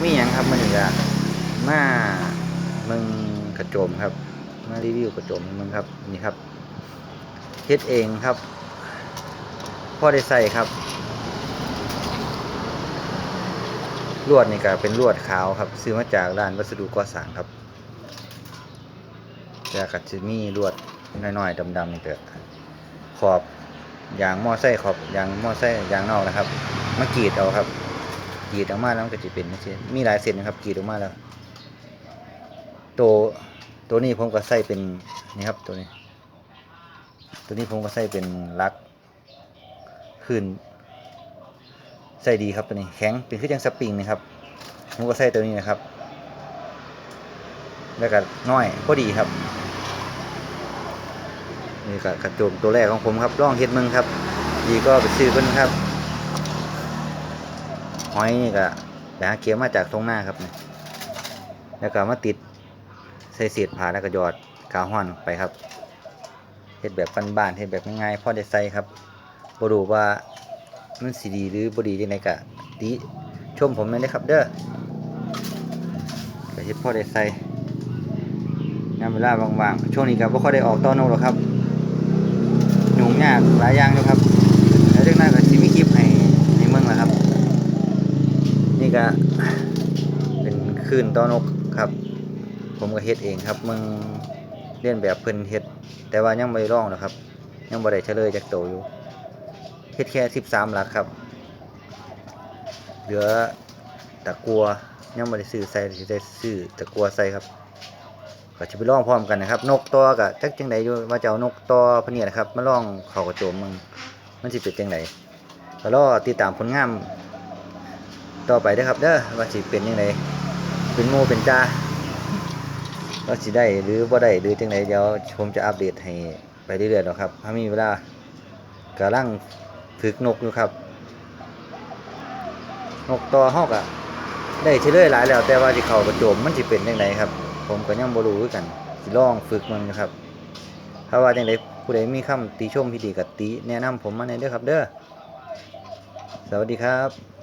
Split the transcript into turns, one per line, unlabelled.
ผมมีหยังครับมันนี่ก็มาเมืองกระโจมครับ มารีวิวกระโจมมืองครับนี่ครับเฮ็ดเองครับพ่อได้ใส่ครับลวดนี่ก็เป็นลวดขาวครับ ซื้อมาจากร้านวัสดุก่อสร้างครับแต่กัดจะมีลวดน้อยๆดำๆนี่ก็ขอบยางหม้อไส้ขอบยางหม้อไส้ยางนอกนะครับมากรีดเอาครับ กรีดออกมาแล้วมันก็จะเป็นเช่นมีหลายเส้นนะครับกรีดออกมาแล้ว ตัวตัวนี้ผมก็ใส่เป็นนี่ครับตัวนี้ ตัวนี้ผมก็ใส่เป็นลักขึ้นใส่ดีครับตัวนี้แข็งเป็นขึ้นยังสปริงนะครับผมก็ใส่ตัวนี้นะครับ แล้วก็น้อยพอดีครับนี่ก็กระโจมตัวแรกของผมครับร่องเฮ็ดมึงครับ ดีก็ไปซื้อเพิ่นครับ อยนี่ก็ไปหาเขียวมาจากตรงหน้าครับนี่แล้วก็มาติดใส่เศษผ้าแล้วก็หยอดกาวห้อนไปครับเฮ็ดแบบบ้านๆเฮ็ดแบบง่ายๆพ่อได้ใส่ครับบ่รู้ว่ามันสิดีหรือบดีจังไดก็ติชมผมแม่นเด้ครับเด้อก็เฮ็ดพอได้ใส่ยามเวลาว่างๆช่วงนี้ก็บ่ค่อยได้ออกต้อนนกหรอกครับยุ่งยากหลายอย่างอยู่ครับแล้วจังนั้นก็สิมีคลิปให้ให้เบิ่งล่ะครับ นี่ก็เป็นคลื่นต้อนกครับ ผมก็เฮ็ดเองครับมึงเรียนแบบเพิ่นเฮ็ด แต่ว่ายังบ่ได้องหรอกครับ ยังบ่ได้เฉลยจากโตอยู่เฮ็ดแค่13หลักครับ เหลือตะกัวยังบ่ได้ซื้อใส่สิได้ซื้อตะกัวใส่ครับก็จะไปลองพร้อมกันนะครับ นกตัวก็จักจังไดอยู่ว่าจะเอานกตัวพเนี่ยนะครับ มาลองเขากระโจมมึงมันสิเป็นจังไดก็รอติดตามผลงาน ต่อไปเด้อครับเด้อว่าสิเป็นยังไงเป็นโมเป็นจ้าว่าสิได้หรือบ่าได้หรือจังไดเดี๋ยวผมจะอัปเดตให้ไปเรื่อยๆหรอกครับถ้ามีเวลากำลังฝึกนกอยู่ครับ นกต่อฮอกอะได้เฉลยหลายแล้วแต่ว่าที่เขาประโจมมันสิเป็นจังไดครับ ผมก็ยังบ่รู้กันสิลองฝึกมันนะครับถ้าว่าจังไดผู้ใดมีคำติชมที่ดีก็ติแนะนำผมมาในเด้อครับเด้อสวัสดีครับ